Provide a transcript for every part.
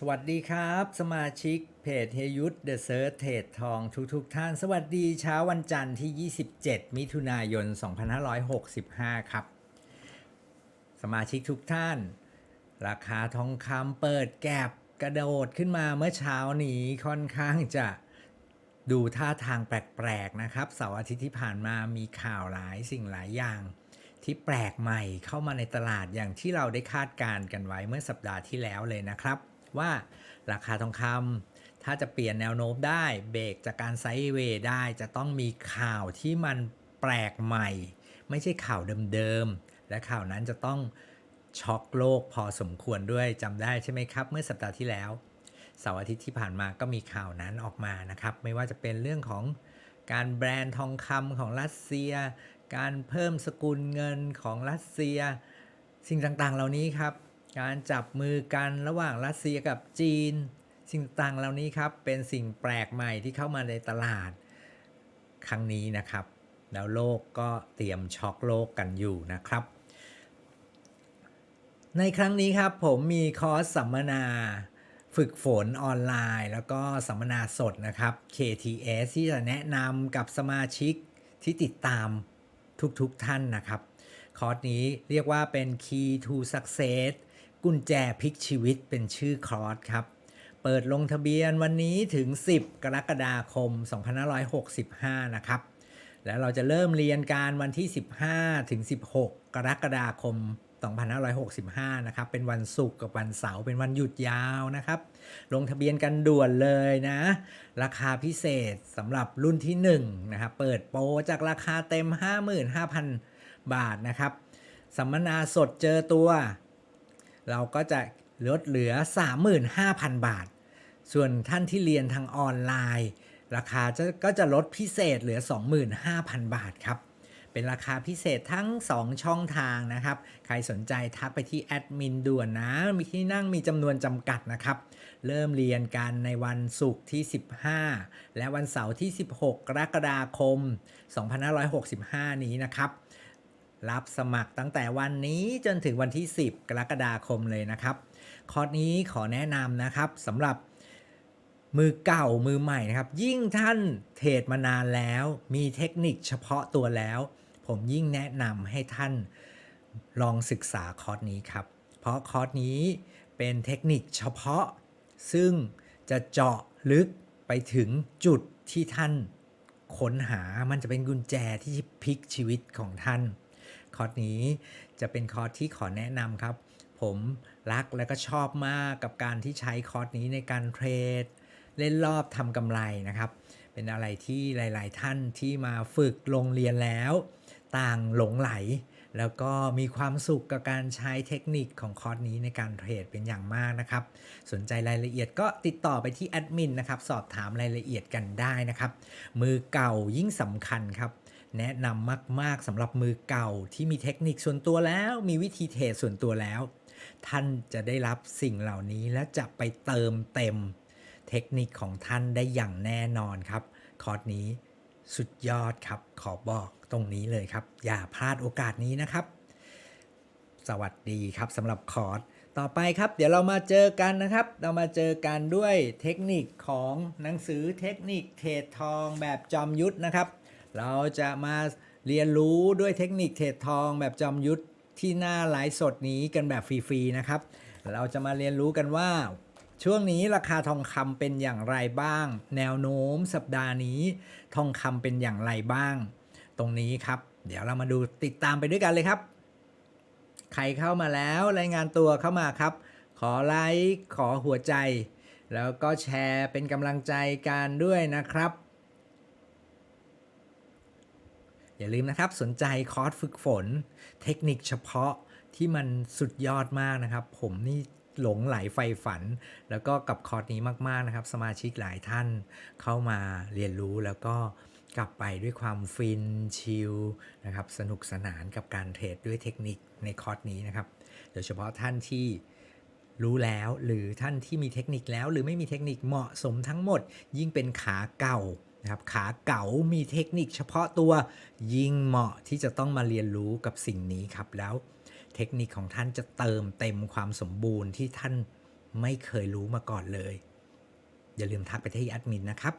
สวัสดีครับ สมาชิกเพจเฮยุทธเดอะเซิร์ชเทรดทองทุกทุกท่าน สวัสดีเช้าวันจันทร์ที่ 27 มิถุนายน 2565 ครับ สมาชิกทุกท่าน ราคาทองคำเปิดแก็บกระโดดขึ้นมาเมื่อเช้านี้ค่อนข้างจะดูท่าทางแปลกๆนะครับเสาร์อาทิตย์ที่ผ่านมามีข่าวหลายสิ่งหลายอย่าง ที่แปลกใหม่เข้ามาในตลาดอย่างที่เราได้คาดการณ์กันไว้เมื่อสัปดาห์ที่แล้วเลยนะครับ ว่าราคาทองคำถ้าจะเปลี่ยนแนวโน้มได้เบรกจากการไซด์เวย์ได้จะต้องมีข่าวที่มันแปลกใหม่ ไม่ใช่ข่าวเดิมๆ และข่าวนั้นจะต้องช็อกโลกพอสมควรด้วยจำได้ใช่ไหมครับ เมื่อสัปดาห์ที่แล้วเสาร์อาทิตย์ที่ผ่านมาก็มีข่าวนั้นออกมานะครับ ไม่ว่าจะเป็นเรื่องของการแบรนด์ทองคำของรัสเซีย การเพิ่มสกุลเงินของรัสเซีย สิ่งต่างๆ เหล่านี้ครับ การจับมือกันระหว่างรัสเซียกับจีน สิ่งต่างเหล่านี้ครับเป็นสิ่งแปลกใหม่ที่เข้ามาในตลาดครั้งนี้นะครับ แล้วโลกก็เตรียมช็อกโลกกันอยู่นะครับ ในครั้งนี้ครับผมมีคอร์สสัมมนาฝึกฝนออนไลน์ แล้วก็สัมมนาสดนะครับ KTS ที่จะแนะนำกับสมาชิกที่ติดตามทุกๆทท่านนะครับ คอร์สนี้เรียกว่าเป็น Key to Success กุญแจพลิกชีวิตเป็นชื่อคอร์สครับ เปิดลงทะเบียนวันนี้ถึง 10 กรกฎาคม 2565 นะครับ แล้วเราจะเริ่มเรียนการวันที่ 15 ถึง 16 กรกฎาคม 2565 นะครับ เป็นวันศุกร์กับวันเสาร์เป็นวันหยุดยาวนะครับ ลงทะเบียนกันด่วนเลยนะ ราคาพิเศษสำหรับรุ่นที่1นะครับ เปิดโปรจากราคาเต็ม 55,000 บาทนะครับ สัมมนาสดเจอตัว เราก็จะลดเหลือ 35,000 บาท ส่วนท่านที่เรียนทางออนไลน์ ราคาจะก็จะลดพิเศษเหลือ 25,000 บาทครับ เป็นราคาพิเศษทั้ง 2 ช่องทางนะครับ ใครสนใจทักไปที่แอดมินด่วนนะ มีที่นั่งมีจำนวนจำกัดนะครับ เริ่มเรียนกันในวันศุกร์ที่ 15 และวันเสาร์ที่ 16 กรกฎาคม 2565 นี้นะครับ รับสมัครตั้งแต่วันนี้จนถึงวันที่ 10 กรกฎาคมเลยนะครับ คอร์สนี้ขอแนะนำนะครับสำหรับมือเก่ามือใหม่นะครับ ยิ่งท่านเทรดมานานแล้ว มีเทคนิคเฉพาะตัวแล้ว ผมยิ่งแนะนำให้ท่านลองศึกษาคอร์สนี้ครับ เพราะคอร์สนี้เป็นเทคนิคเฉพาะ ซึ่งจะเจาะลึกไปถึงจุดที่ท่านค้นหามันจะเป็นกุญแจที่พลิกชีวิตของท่าน คอร์สนี้จะเป็นคอร์สที่ขอแนะนำครับ ผมรักและก็ชอบมากกับการที่ใช้คอร์สนี้ในการเทรด เล่นรอบทำกำไรนะครับ เป็นอะไรที่หลาย ๆ ท่านที่มาฝึกลงเรียนแล้ว ต่างหลงไหล แล้วก็มีความสุขกับการใช้เทคนิคของคอร์สนี้ในการเทรดเป็นอย่างมากนะครับ สนใจรายละเอียดก็ติดต่อไปที่แอดมินนะครับสอบถามรายละเอียดกันได้นะครับมือเก่ายิ่งสำคัญครับ แนะนำมาก ๆสำหรับมือเก่าที่มีเทคนิคส่วนตัวแล้ว มีวิธีเทรดส่วนตัวแล้ว ท่านจะได้รับสิ่งเหล่านี้และจะไปเติมเต็ม เทคนิคของท่านได้อย่างแน่นอนครับ คอร์สนี้สุดยอดครับ ขอบอกตรงนี้เลยครับ อย่าพลาดโอกาสนี้นะครับ สวัสดีครับสำหรับคอร์สต่อไปครับเดี๋ยวเรามาเจอกันนะครับ เรามาเจอกันด้วยเทคนิคของหนังสือเทคนิคเทรดทองแบบจอมยุทธนะครับ เราจะมาเรียนรู้ด้วยเทคนิคเทรดทองแบบจอมยุทธที่หน้าไลฟ์สดนี้กันแบบฟรีๆนะครับ เราจะมาเรียนรู้กันว่า ช่วงนี้ราคาทองคำเป็นอย่างไรบ้าง แนวโน้มสัปดาห์นี้ ทองคำเป็นอย่างไรบ้าง ตรงนี้ครับ เดี๋ยวเรามาดูติดตามไปด้วยกันเลยครับใครเข้ามาแล้วรายงานตัวเข้ามาครับ ขอไลค์ขอหัวใจ แล้วก็แชร์เป็นกำลังใจกันด้วยนะครับ อย่าลืมนะครับสนใจคอร์สฝึกฝน เทคนิคเฉพาะที่มันสุดยอดมากนะครับ ผมนี่หลงไหลไฟฝัน แล้วก็กับคอร์สนี้มากๆนะครับ สมาชิกหลายท่านเข้ามาเรียนรู้แล้วก็กลับไปด้วยความฟินชิลนะครับสนุกสนานกับการเทรดด้วยเทคนิคในคอร์สนี้นะครับโดยเฉพาะท่านที่รู้แล้วหรือท่านที่มีเทคนิคแล้ว หรือไม่มีเทคนิคเหมาะสมทั้งหมด ยิ่งเป็นขาเก่า นะครับขาเก่ามีเทคนิคเฉพาะตัวยิ่งเหมาะที่จะต้องมาเรียนรู้กับสิ่งนี้ครับแล้ว เทคนิคของท่านจะเติมเต็มความสมบูรณ์ที่ท่านไม่เคยรู้มาก่อนเลย อย่าลืมทักไปที่แอดมินนะครับ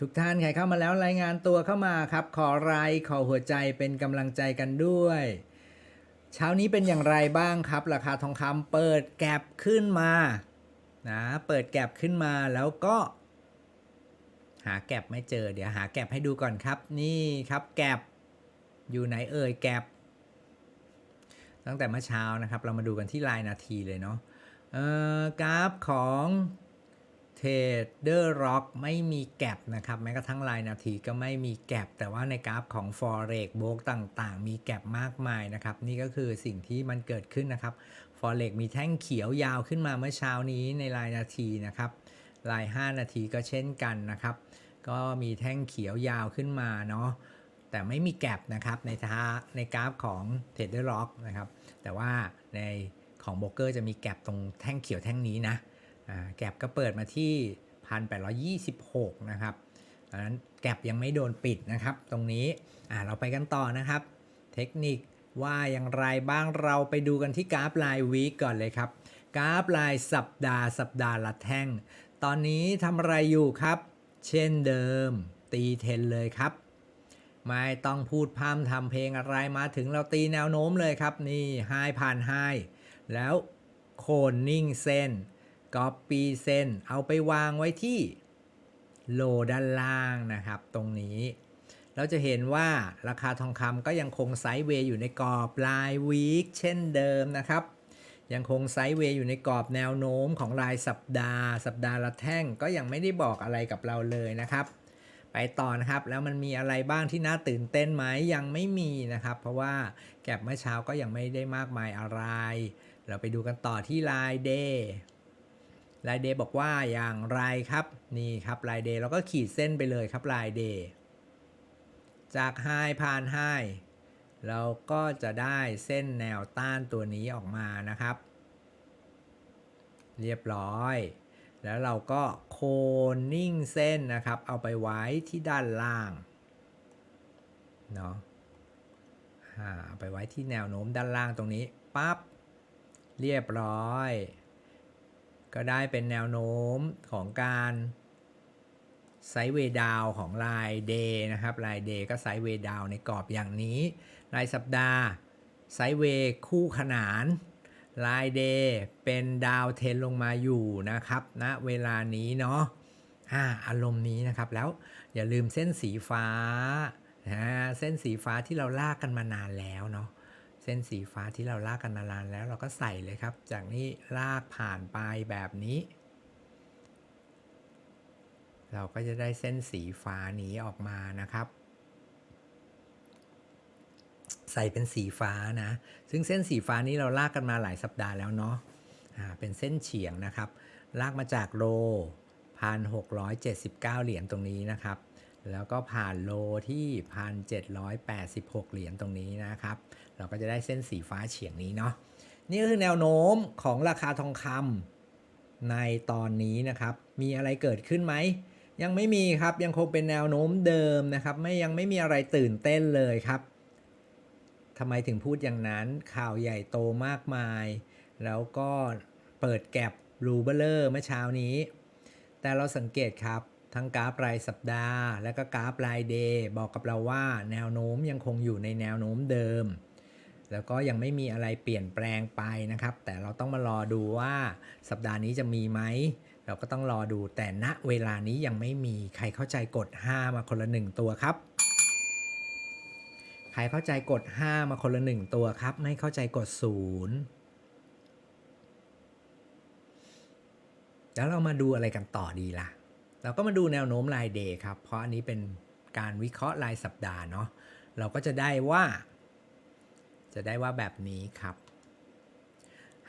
ทุกท่านใครเข้ามาแล้วรายงานตัวเข้ามาครับ ขอไลค์ขอหัวใจเป็นกำลังใจกันด้วย เช้านี้เป็นอย่างไรบ้างครับ ราคาทองคำเปิดแก็บขึ้นมานะเปิดแก็บขึ้นมาแล้วก็ หาแก็บไม่เจอ เดี๋ยวหาแก็บให้ดูก่อนครับ นี่ครับแก็บอยู่ไหนเอ่ยแก็บตั้งแต่เมื่อเช้านะครับ เรามาดูกันที่รายนาทีเลยเนาะเอ่อกราฟของเทรดเดอร์ร็อกไม่มีแก็บนะครับ แม้กระทั่งรายนาทีก็ไม่มีแก็บแต่ว่าในกราฟของ Forex โบกต่างๆ มีแก็บมากมายนะครับ นี่ก็คือสิ่งที่มันเกิดขึ้นนะครับ Forex มีแท่งเขียวยาวขึ้นมาเมื่อเช้านี้ในรายนาทีนะครับ ราย 5 นาทีก็เช่นกันนะครับ ก็มีแท่งเขียวยาวขึ้นมาเนาะแต่ไม่มีแกลบนะครับในท้าในกราฟของ t r a d e r Rock นะครับแต่ว่าในของโบรกเกอร์จะมีแกลบตรงแท่งเขียวแท่งนี้นะแกลบก็เปิดมาที่ 1826 นะครับดังนั้นแกลบยังไม่โดนปิดนะครับ ตรงนี้เราไปกันต่อนะครับ เทคนิคว่าอย่างไรบ้างเราไปดูกันที่กราฟรายวีก่อนเลยครับ กราฟรายสัปดาห์สัปดาห์ละแท่ง ตอนนี้ทำอะไรอยู่ครับ เช่นเดิม ตีเทนเลยครับ ไม่ต้องพูดพร่ำทำเพลงอะไรมาถึงเราตีแนวโน้มเลยครับ นี่ไฮผ่านไฮแล้วโคนนิ่งเส้นก๊อปปี้เส้น เอาไปวางไว้ที่โลด้านล่างนะครับ ตรงนี้ เราจะเห็นว่าราคาทองคำก็ยังคงไซด์เวย์อยู่ในกรอบรายวีคเช่นเดิมนะครับ ยังคงไซด์เวย์อยู่ในกรอบแนวโน้มของรายสัปดาห์ สัปดาห์ละแท่งก็ยังไม่ได้บอกอะไรกับเราเลยนะครับ ไปต่อนะครับแล้วมันมีอะไรบ้างที่น่าตื่นเต้นไหมยังไม่มีนะครับ เพราะว่าแก็บเมื่อเช้าก็ยังไม่ได้มากมายอะไร เราไปดูกันต่อที่รายเดย์รายเดย์บอกว่าอย่างไรครับนี่ครับรายเดย์เราก็ขีดเส้นไปเลยครับรายเดย์จากไฮผ่านไฮ เราก็จะได้เส้นแนวต้านตัวนี้ออกมานะครับ เรียบร้อย แล้วเราก็โคนนิ่งเส้นนะครับ เอาไปไว้ที่ด้านล่างเนาะาเอาไปไว้ที่แนวโน้มด้านล่างตรงนี้ปั๊บเรียบร้อย ก็ได้เป็นแนวโน้มของการไซด์เวดาวของรายเดนะครับรายเดก็ไซด์เวดาวในกรอบอย่างนี้ รายสัปดาห์ไซเวย์คู่ขนานรายเดย์เป็นดาวเทนลงมาอยู่นะครับณนะเวลานี้เนาะอาอารมณ์นี้นะครับแล้วอย่าลืมเส้นสีฟ้านะเส้นสีฟ้าที่เราลากกันมานานแล้วเนาะเส้นสีฟ้าที่เราลากกันมานานแล้วเราก็ใส่เลยครับ จากนี้ลากผ่านไปแบบนี้ เราก็จะได้เส้นสีฟ้านี้ออกมานะครับ ใส่เป็นสีฟ้านะ ซึ่งเส้นสีฟ้านี้เราลากกันมาหลายสัปดาห์แล้วเนาะเป็นเส้นเฉียงนะครับ ลากมาจากโลพันหกร้อยเจ็ดสิบเก้าเหรียญตรงนี้นะครับ แล้วก็ผ่านโลที่พันเจ็ดร้อยแปดสิบหกเหรียญตรงนี้นะครับ เราก็จะได้เส้นสีฟ้าเฉียงนี้เนาะ นี่ก็คือแนวโน้มของราคาทองคำในตอนนี้นะครับ มีอะไรเกิดขึ้นไหม ยังไม่มีครับ ยังคงเป็นแนวโน้มเดิมนะครับ ไม่ยังไม่มีอะไรตื่นเต้นเลยครับำไมถึงพูดอย่างนั้นข่าวใหญ่โตมากมาย แล้วก็เปิดแก็บรูเบลเลอร์เมื่อเช้านี้ แต่เราสังเกตครับทั้งกราฟรายสัปดาห์ และก็กราฟรายเดย์บอกกับเราว่าแนวโน้มยังคงอยู่ในแนวโน้มเดิม แล้วก็ยังไม่มีอะไรเปลี่ยนแปลงไปนะครับ แต่เราต้องมารอดูว่าสัปดาห์นี้จะมีไหม เราก็ต้องรอดูแต่ณเวลานี้ยังไม่มีใครเข้าใจกด 5 มาคนละ 1 ตัวครับ ใครเข้าใจกด 5 มาคนละ 1 ตัวครับ ไม่เข้าใจกด 0 แล้วเรามาดูอะไรกันต่อดีล่ะ เราก็มาดูแนวโน้มรายเดย์ครับ เพราะอันนี้เป็นการวิเคราะห์รายสัปดาห์เนาะ เราก็จะได้ว่า จะได้ว่าแบบนี้ครับ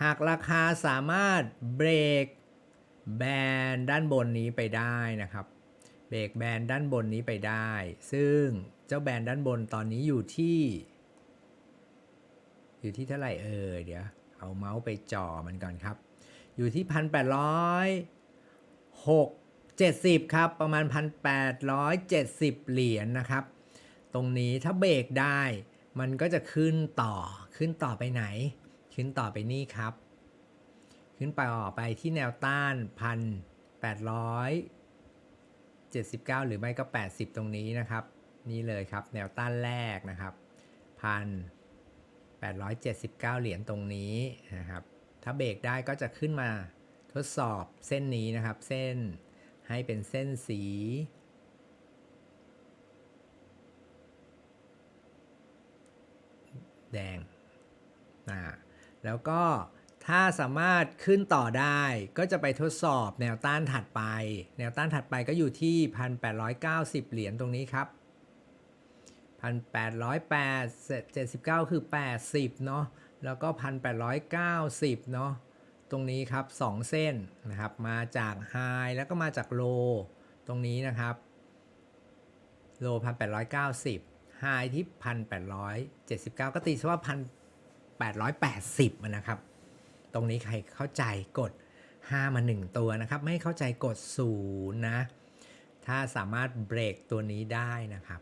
หากราคาสามารถเบรกแบนด้านบนนี้ไปได้นะครับ เบรกแบนด้านบนนี้ไปได้ ซึ่งเจ้าแบนด้านบนตอนนี้อยู่ที่ อยู่ที่เท่าไหร่เออเดี๋ยวเอาเมาส์ไปจ่อมันก่อนครับ อยู่ที่พันแปดร้อยหกเจ็ดสิบครับ ประมาณพันแปดร้อยเจ็ดสิบเหรียญนะครับ ตรงนี้ถ้าเบรกได้ มันก็จะขึ้นต่อขึ้นต่อไปไหน ขึ้นต่อไปนี่ครับ ขึ้นไปออกไปที่แนวต้านพั นแปดร้อยเจ็ดสิบเก้าหรือไม่ก็ 80 ตรงนี้นะครับ นี่เลยครับ แนวต้านแรกนะครับพันแปดร้อยเจ็ดสิบเก้าเหรียญตรงนี้นะครับ ถ้าเบรกได้ก็จะขึ้นมาทดสอบเส้นนี้นะครับ เส้นให้เป็นเส้นสี แดงอ่าแล้วก็ ถ้าสามารถขึ้นต่อได้ก็จะไปทดสอบแนวต้านถัดไป แนวต้านถัดไปก็อยู่ที่ 1,890 เหรียญตรงนี้ครับ1,879 คือ 80 เนาะแล้วก็ 1,890 เนาะตรงนี้ครับ 2 เส้นนะครับ มาจากไฮแล้วก็มาจากโลตรงนี้นะครับโล 1,890ไฮที่ 1,879 ก็ตีซะว่า 1,880นะครับ ตรงนี้ใครเข้าใจกด 5 มา 1 ตัวนะครับ ไม่เข้าใจกด0นะ ถ้าสามารถเบรกตัวนี้ได้นะครับ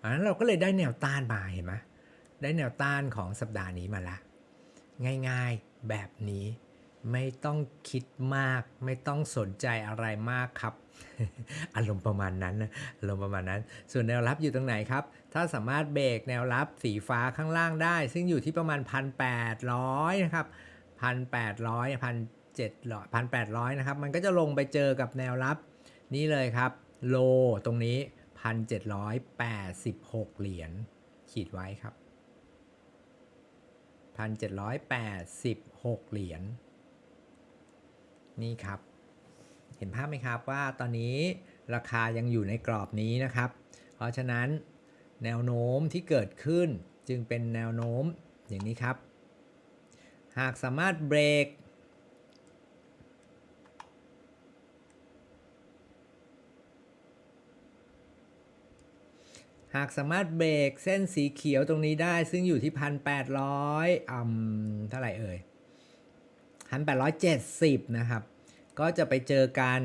อันนั้นเราก็เลยได้แนวต้านมาเห็นไหมได้แนวต้านของสัปดาห์นี้มาละ ง่ายๆแบบนี้ไม่ต้องคิดมาก ไม่ต้องสนใจอะไรมากครับ อารมณ์ประมาณนั้นนะอารมณ์ประมาณนั้น ส่วนแนวรับอยู่ตรงไหนครับ ถ้าสามารถเบรกแนวรับสีฟ้าข้างล่างได้ ซึ่งอยู่ที่ประมาณ 1,800 นะครับ 1,800 1,700 1,800 นะครับ มันก็จะลงไปเจอกับแนวรับนี้เลยครับ โลตรงนี้ 1,786 เหรียญขีดไว้ครับ 1,786 เหรียญนี่ครับ เห็นภาพไหมครับว่าตอนนี้ราคายังอยู่ในกรอบนี้นะครับ เพราะฉะนั้นแนวโน้มที่เกิดขึ้นจึงเป็นแนวโน้มอย่างนี้ครับ หากสามารถเบรกหากสามารถเบรกเส้นสีเขียวตรงนี้ได้ซึ่งอยู่ที่1,800อืมเท่าไหร่เอ่ย1,870นะครับ ก็จะไปเจอกัน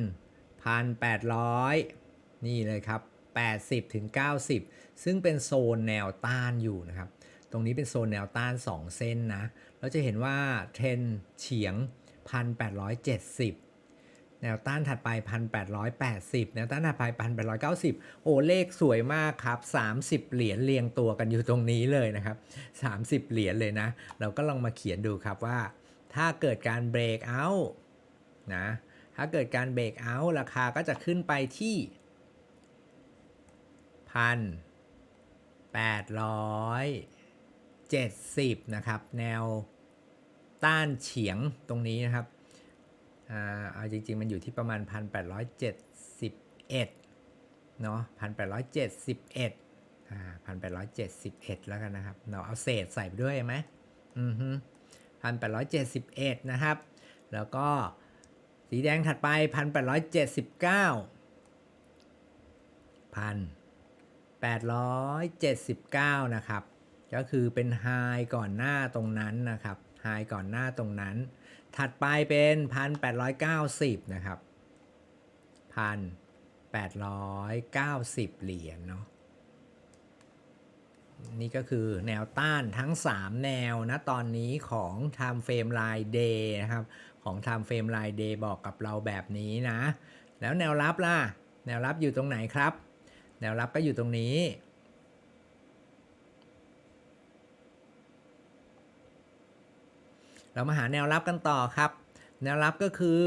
1,800 นี่เลยครับ 80ถึง90 ซึ่งเป็นโซนแนวต้านอยู่นะครับ ตรงนี้เป็นโซนแนวต้าน 2 เส้นนะ เราจะเห็นว่าเทรนเฉียง 1,870แนวต้านถัดไป 1,880 แนวต้านถัดไป 1,890 โอ้เลขสวยมากครับ 30 เหรียญเรียงตัวกันอยู่ตรงนี้เลยนะครับ 30 เหรียญเลยนะ เราก็ลองมาเขียนดูครับว่า ถ้าเกิดการเบรกเอา นะ ถ้าเกิดการเบรกเอาท์ราคาก็จะขึ้นไปที่พันแปดร้อยเจ็ดสิบนะครับ แนวต้านเฉียงตรงนี้นะครับอ่าเอาจริง ๆ มันอยู่ที่ประมาณ 1,871 เนาะ1,871อ่า1,871 แล้วกันนะครับ เราเอาเศษใส่ไปด้วยไหมอือฮึ1,871 นะครับ แล้วก็ สีแดงถัดไป 1,879 1,879 นะครับ ก็คือเป็นไฮก่อนหน้าตรงนั้นนะครับไฮก่อนหน้าตรงนั้น ถัดไปเป็น 1,890 นะครับ 1,890 เหรียญเนาะนี่ก็คือแนวต้านทั้ง 3 แนวนะตอนนี้ของ Time Frame Line Day นะครับ ของ Time Frame Line Day บอกกับเราแบบนี้นะ แล้วแนวรับล่ะ แนวรับอยู่ตรงไหนครับ แนวรับก็อยู่ตรงนี้ เรามาหาแนวรับกันต่อครับ แนวรับก็คือ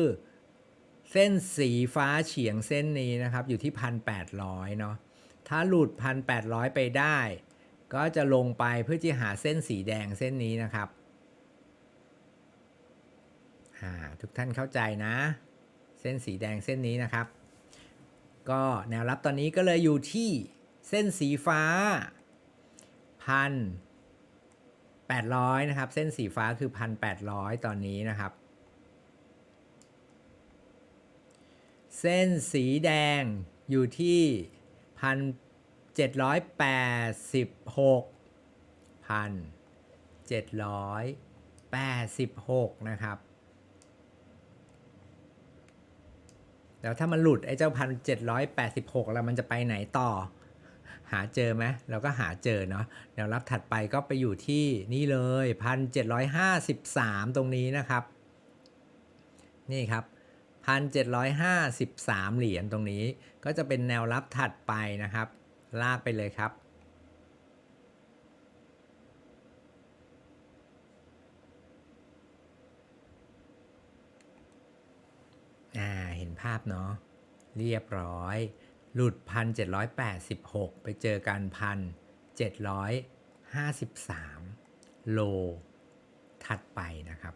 เส้นสีฟ้าเฉียงเส้นนี้นะครับ อยู่ที่ 1,800 เนาะ ถ้าหลุด 1,800 ไปได้ ก็จะลงไปเพื่อที่หาเส้นสีแดงเส้นนี้นะครับ ทุกท่านเข้าใจนะ เส้นสีแดงเส้นนี้นะครับ ก็แนวรับตอนนี้ก็เลยอยู่ที่เส้นสีฟ้าพันแปดร้อยนะครับ เส้นสีฟ้าคือพันแปดร้อยตอนนี้นะครับ เส้นสีแดงอยู่ที่พันเจ็ดร้อยแปดสิบหกพันเจ็ดร้อยแปดสิบหกนะครับ แล้วถ้ามันหลุดไอ้เจ้าพันเจ็ดร้อยแปดสิบหกแล้วมันจะไปไหนต่อ หาเจอไหมเราก็หาเจอเนาะแนวรับถัดไปก็ไปอยู่ที่นี่เลยพันเจ็ดร้อยห้าสิบสามตรงนี้นะครับ นี่ครับพันเจ็ดร้อยห้าสิบสามเหรียญตรงนี้ ก็จะเป็นแนวรับถัดไปนะครับ ลากไปเลยครับ อ่า เห็นภาพเนาะเรียบร้อย หลุด 1,786 ไปเจอกัน 1,753 โล ถัดไปนะครับ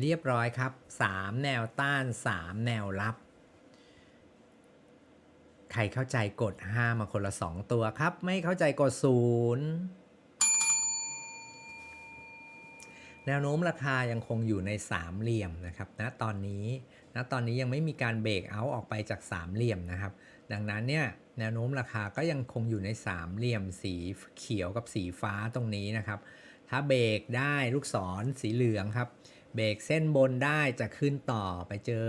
เรียบร้อยครับ 3 แนวต้าน 3 แนวรับ ใครเข้าใจกด 5 มาคนละ 2 ตัวครับ ไม่เข้าใจกด 0 แนวโน้มราคายังคงอยู่ในสามเหลี่ยมนะครับณนะตอนนี้ณนะตอนนี้ยังไม่มีการเบรกเอาออกไปจากสามเหลี่ยมนะครับ ดังนั้นเนี่ยแนวโน้มราคาก็ยังคงอยู่ในสามเหลี่ยมสีเขียวกับสีฟ้าตรงนี้นะครับ ถ้าเบรกได้ลูกศรสีเหลืองครับ เบรกเส้นบนได้จะขึ้นต่อไปเจอ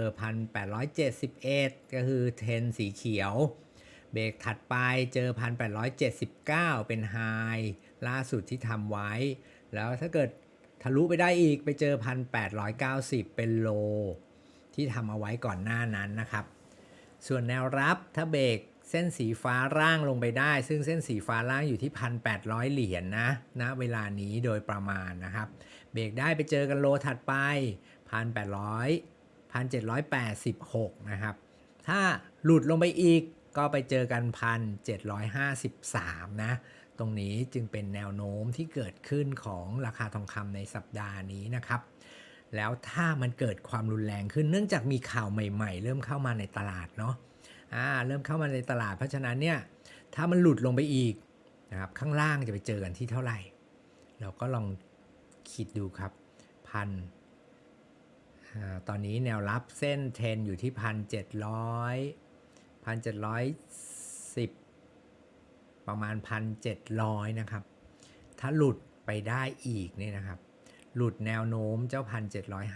1,871 ก็คือเทนสีเขียว เบรกถัดไปเจอ 1,879 เป็นไฮล่าสุดที่ทำไว้ แล้วถ้าเกิด ทะลุไปได้อีกไปเจอ 1,890 เป็นโล ที่ทำเอาไว้ก่อนหน้านั้นนะครับ ส่วนแนวรับถ้าเบรกเส้นสีฟ้าล่างลงไปได้ ซึ่งเส้นสีฟ้าล่างอยู่ที่ 1,800 เหรียญนนะณนะเวลานี้โดยประมาณนะครับ เบรกได้ไปเจอกันโลถัดไป 1,800 1,786 นะครับ ถ้าหลุดลงไปอีกก็ไปเจอกัน 1,753 นะ ตรงนี้จึงเป็นแนวโน้มที่เกิดขึ้นของราคาทองคำในสัปดาห์นี้นะครับ แล้วถ้ามันเกิดความรุนแรงขึ้นเนื่องจากมีข่าวใหม่ ๆ เริ่มเข้ามาในตลาดเนาะอ่าเริ่มเข้ามาในตลาดเพราะฉะนั้นเนี่ยถ้ามันหลุดลงไปอีกนะครับข้างล่างจะไปเจอกันที่เท่าไหร่ เราก็ลองคิดดูครับพันตอนนี้แนวรับเส้นเทนอยู่ที่พันเจ็ดร้อยพันเจ็ดร้อย ประมาณ 1,700 นะครับ ถ้าหลุดไปได้อีกเนี่ยนะครับ หลุดแนวโน้มเจ้า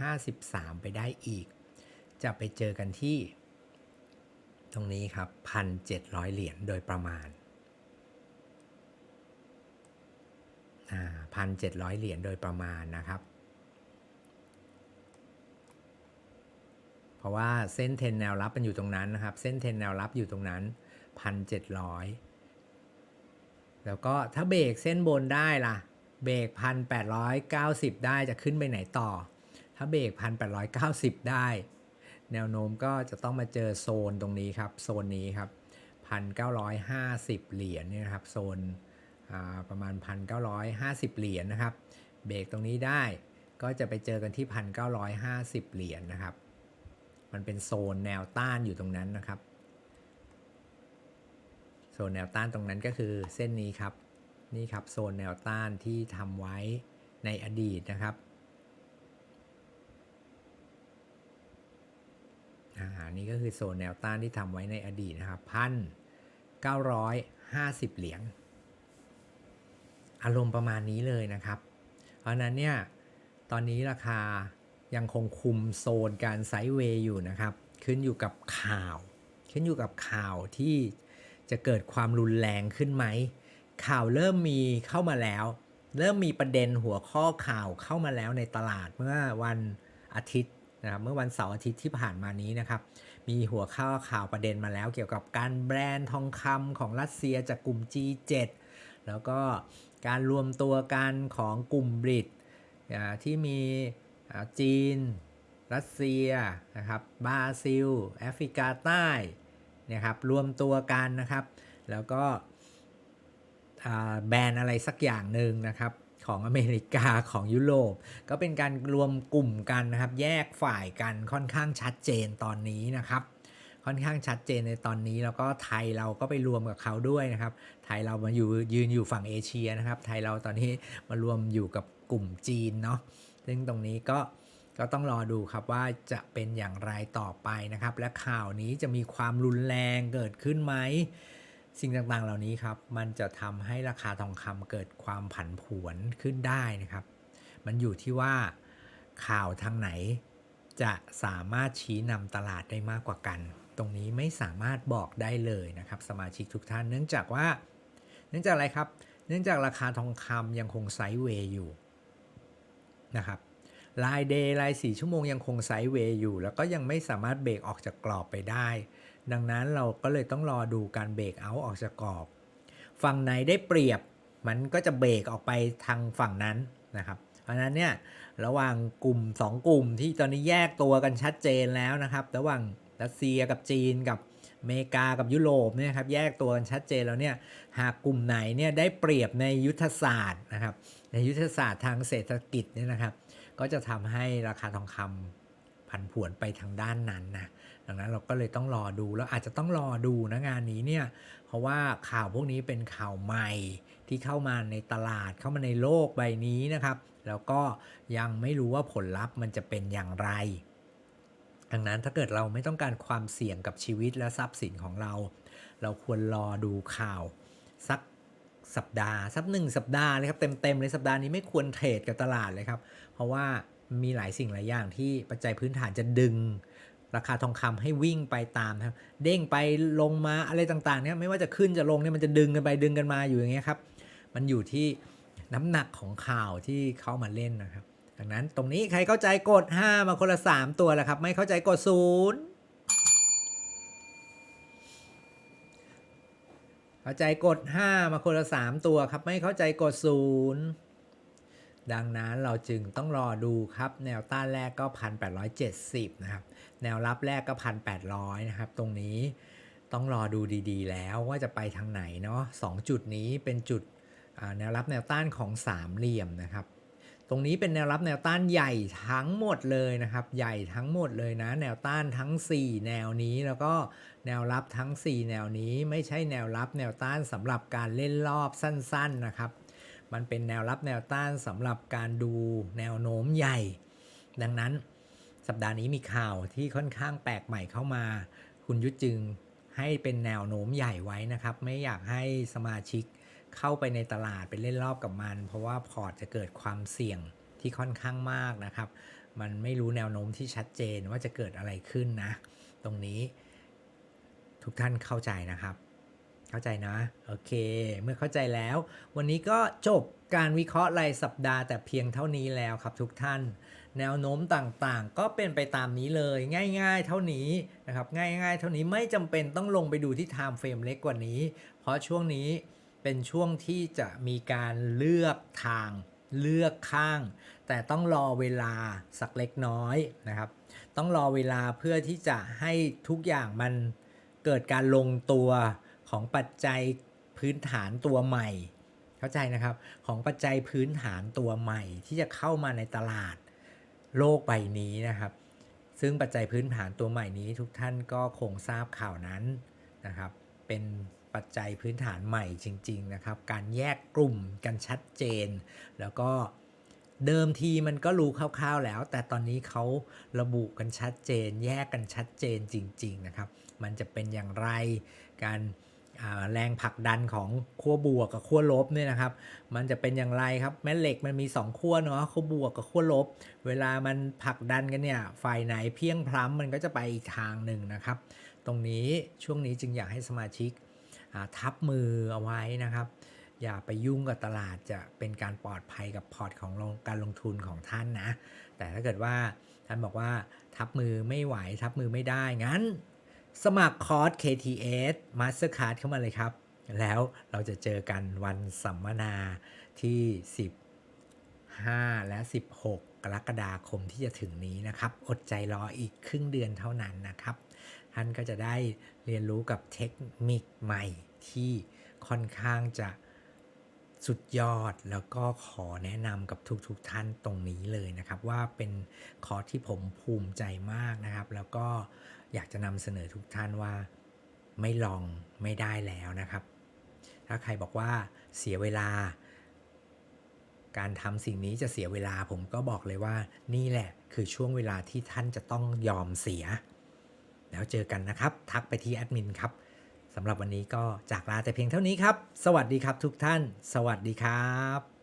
1,753 ไปได้อีก จะไปเจอกันที่ ตรงนี้ครับ 1,700 เหรียญโดยประมาณอ่า1,700เหรียญโดยประมาณนะครับ เพราะว่าเส้นเทนแนวรับมันอยู่ตรงนั้นนะครับ เส้นเทนแนวรับอยู่ตรงนั้น1,700 แล้วก็ถ้าเบรกเส้นบนได้ล่ะ เบรกพันแปดร้อยเก้าสิบได้จะขึ้นไปไหนต่อ ถ้าเบรกพันแปดร้อยเก้าสิบได้ แนวโน้มก็จะต้องมาเจอโซนตรงนี้ครับ โซนนี้ครับพันเก้าร้อยห้าสิบเหรียญเนี่ยครับ โซนประมาณพันเก้าร้อยห้าสิบเหรียญนะครับ เบรกตรงนี้ได้ก็จะไปเจอกันที่พันเก้าร้อยห้าสิบเหรียญนะครับ มันเป็นโซนแนวต้านอยู่ตรงนั้นนะครับ โซนแนวต้านตรงนั้นก็คือเส้นนี้ครับ นี่ครับโซนแนวต้านที่ทำไว้ในอดีตนะครับอ่านี่ก็คือโซนแนวต้านที่ทำไว้ในอดีตนะครับพันเก้าร้อยห้าสิบเหรียญอารมณ์ประมาณนี้เลยนะครับ เพราะนั้นเนี่ยตอนนี้ราคายังคงคุมโซนการไซด์เวย์อยู่นะครับ ขึ้นอยู่กับข่าว ขึ้นอยู่กับข่าวที่ จะเกิดความรุนแรงขึ้นไหม ข่าวเริ่มมีเข้ามาแล้ว เริ่มมีประเด็นหัวข้อข่าวเข้ามาแล้วในตลาดเมื่อวันอาทิตย์นะครับเมื่อวันเสาร์อาทิตย์ที่ผ่านมานี้นะครับ มีหัวข้อข่าวประเด็นมาแล้ว เกี่ยวกับการแบรนด์ทองคำของรัสเซียจากกลุ่ม G7 แล้วก็การรวมตัวกันของกลุ่มบริตที่มีจีน รัสเซียนะครับบราซิล แอฟริกาใต้ นะครับรวมตัวกันนะครับ แล้วก็แบรนด์อะไรสักอย่างหนึ่งนะครับของอเมริกาของยุโรป ก็เป็นการรวมกลุ่มกันนะครับ แยกฝ่ายกันค่อนข้างชัดเจนตอนนี้นะครับ ค่อนข้างชัดเจนในตอนนี้แล้วก็ไทยเราก็ไปรวมกับเขาด้วยนะครับ ไทยเรามาอยู่ยืนอยู่ฝั่งเอเชียนะครับ ไทยเราตอนนี้มารวมอยู่กับกลุ่มจีนเนาะซึ่งตรงนี้ก็ ก็ต้องรอดูครับว่าจะเป็นอย่างไรต่อไปนะครับ และข่าวนี้จะมีความรุนแรงเกิดขึ้นไหม สิ่งต่างๆเหล่านี้ครับ มันจะทำให้ราคาทองคำเกิดความผันผวนขึ้นได้นะครับ มันอยู่ที่ว่าข่าวทางไหนจะสามารถชี้นำตลาดได้มากกว่ากัน ตรงนี้ไม่สามารถบอกได้เลยนะครับ สมาชิกทุกท่าน เนื่องจากว่า เนื่องจากอะไรครับ เนื่องจากราคาทองคำยังคงไซด์เวย์อยู่นะครับ รายเดย์ราย4ชั่วโมงยังคงไซด์เวย์อยู่ แล้วก็ยังไม่สามารถเบรกออกจากกรอบไปได้ ดังนั้นเราก็เลยต้องรอดูการเบรกเอาออกจากกรอบ ฝั่งไหนได้เปรียบมันก็จะเบรกออกไปทางฝั่งนั้นนะครับ เพราะฉะนั้นเนี่ยระหว่างกลุ่ม 2 กลุ่มที่ตอนนี้แยกตัวกันชัดเจนแล้วนะครับ ระหว่างรัสเซียกับจีนกับอเมริกากับยุโรปเนี่ยครับแยกตัวกันชัดเจนแล้วเนี่ยหากกลุ่มไหนเนี่ยได้เปรียบในยุทธศาสตร์นะครับในยุทธศาสตร์ทางเศรษฐกิจเนี่ยนะครับ ก็จะทำให้ราคาทองคำผันผวนไปทางด้านนั้นนะดังนั้นเราก็เลยต้องรอดูแล้วอาจจะต้องรอดูนะงานนี้เนี่ยเพราะว่าข่าวพวกนี้เป็นข่าวใหม่ที่เข้ามาในตลาดเข้ามาในโลกใบนี้นะครับ แล้วก็ยังไม่รู้ว่าผลลัพธ์มันจะเป็นอย่างไรดังนั้นถ้าเกิดเราไม่ต้องการความเสี่ยงกับชีวิตและทรัพย์สินของเรา เราควรรอดูข่าวสัก สัปดาห์สักหนึ่งสัปดาห์เลยครับเต็มๆเลยสัปดาห์นี้ไม่ควรเทรดกับตลาดเลยครับ เพราะว่ามีหลายสิ่งหลายอย่างที่ปัจจัยพื้นฐานจะดึง ราคาทองคำให้วิ่งไปตามครับ เด้งไปลงมาอะไรต่างๆเนี่ยไม่ว่าจะขึ้นจะลงเนี่ยมันจะดึงกันไปดึงกันมาอยู่อย่างเงี้ยครับมันอยู่ที่น้ำหนักของข่าวที่เขามาเล่นนะครับดังนั้นตรงนี้ใครเข้าใจกด 5 มาคนละ 3 ตัวแหละครับ ไม่เข้าใจกด 0 เข้าใจกด 5 มาคนละ 3 ตัวครับ ไม่เข้าใจกด 0 ดังนั้นเราจึงต้องรอดูครับ แนวต้านแรกก็ 1,870 นะครับ แนวรับแรกก็ 1,800 นะครับ ตรงนี้ต้องรอดูดีๆ แล้วว่าจะไปทางไหนเนาะสองจุดนี้เป็นจุดแนวรับแนวต้านของสามเหลี่ยมนะครับ ตรงนี้เป็นแนวรับแนวต้านใหญ่ทั้งหมดเลยนะครับ ใหญ่ทั้งหมดเลยนะ แนวต้านทั้ง 4 แนวนี้แล้วก็แนวรับทั้ง 4 แนวนี้ ไม่ใช่แนวรับแนวต้านสำหรับการเล่นรอบสั้น ๆนะครับ มันเป็นแนวรับแนวต้านสำหรับการดูแนวโน้มใหญ่ ดังนั้นสัปดาห์นี้มีข่าวที่ค่อนข้างแปลกใหม่เข้ามา คุณยุทธจึงให้เป็นแนวโน้มใหญ่ไว้นะครับ ไม่อยากให้สมาชิก เข้าไปในตลาดไปเล่นรอบกับมัน เพราะว่าพอร์ตจะเกิดความเสี่ยงที่ค่อนข้างมากนะครับ มันไม่รู้แนวโน้มที่ชัดเจนว่าจะเกิดอะไรขึ้นนะ ตรงนี้ ทุกท่านเข้าใจนะครับ เข้าใจนะ โอเค เมื่อเข้าใจแล้ว วันนี้ก็จบการวิเคราะห์รายสัปดาห์แต่เพียงเท่านี้แล้วครับทุกท่าน แนวโน้มต่างๆ ก็เป็นไปตามนี้เลย ง่ายๆ เท่านี้นะครับ ง่ายๆ เท่านี้ไม่จำเป็นต้องลงไปดูที่ time frame เล็กกว่านี้ เพราะช่วงนี้ เป็นช่วงที่จะมีการเลือกทางเลือกข้าง แต่ต้องรอเวลาสักเล็กน้อยนะครับ ต้องรอเวลาเพื่อที่จะให้ทุกอย่างมันเกิดการลงตัวของปัจจัยพื้นฐานตัวใหม่ เข้าใจนะครับของปัจจัยพื้นฐานตัวใหม่ ที่จะเข้ามาในตลาดโลกใบนี้นะครับ ซึ่งปัจจัยพื้นฐานตัวใหม่นี้ทุกท่านก็คงทราบข่าวนั้นนะครับ เป็น ปัจจัยพื้นฐานใหม่จริง ๆ นะครับ การแยกกลุ่มกันชัดเจน แล้วก็เดิมทีมันก็รู้คร่าวๆแล้ว แต่ตอนนี้เขาระบุกันชัดเจน แยกกันชัดเจนจริง ๆ นะครับ มันจะเป็นอย่างไรการแรงผลักดันของขั้วบวกกับขั้วลบเนี่ยนะครับ มันจะเป็นอย่างไรครับแม่เหล็กมันมี 2 ขั้วเนาะขั้วบวกกับขั้วลบ เวลามันผลักดันกันเนี่ยฝ่ายไหนเพียงพล้ำมันก็จะไปอีกทางหนึ่งนะครับ ตรงนี้ช่วงนี้จึงอยากให้สมาชิก ทับมือเอาไว้นะครับ อย่าไปยุ่งกับตลาดจะเป็นการปลอดภัยกับพอร์ตของงการลงทุนของท่านนะ แต่ถ้าเกิดว่าท่านบอกว่าทับมือไม่ไหวทับมือไม่ได้งั้น สมัครคอร์ส KTS Mastercard เข้ามาเลยครับ แล้วเราจะเจอกันวันสัมมนาที่ 15 และ 16 กรกฎาคมที่จะถึงนี้นะครับ อดใจรออีกครึ่งเดือนเท่านั้นนะครับ ท่านก็จะได้เรียนรู้กับเทคนิคใหม่ที่ค่อนข้างจะสุดยอดแล้วก็ขอแนะนำกับทุกๆทท่านตรงนี้เลยนะครับ ว่าเป็นคอร์สที่ผมภูมิใจมากนะครับ แล้วก็อยากจะนำเสนอทุกท่านว่าไม่ลองไม่ได้แล้วนะครับ ถ้าใครบอกว่าเสียเวลา การทำสิ่งนี้จะเสียเวลาผมก็บอกเลยว่า นี่แหละคือช่วงเวลาที่ท่านจะต้องยอมเสีย แล้วเจอกันนะครับ ทักไปที่แอดมินครับสำหรับวันนี้ก็จากลาแต่เพียงเท่านี้ครับ สวัสดีครับทุกท่าน สวัสดีครับ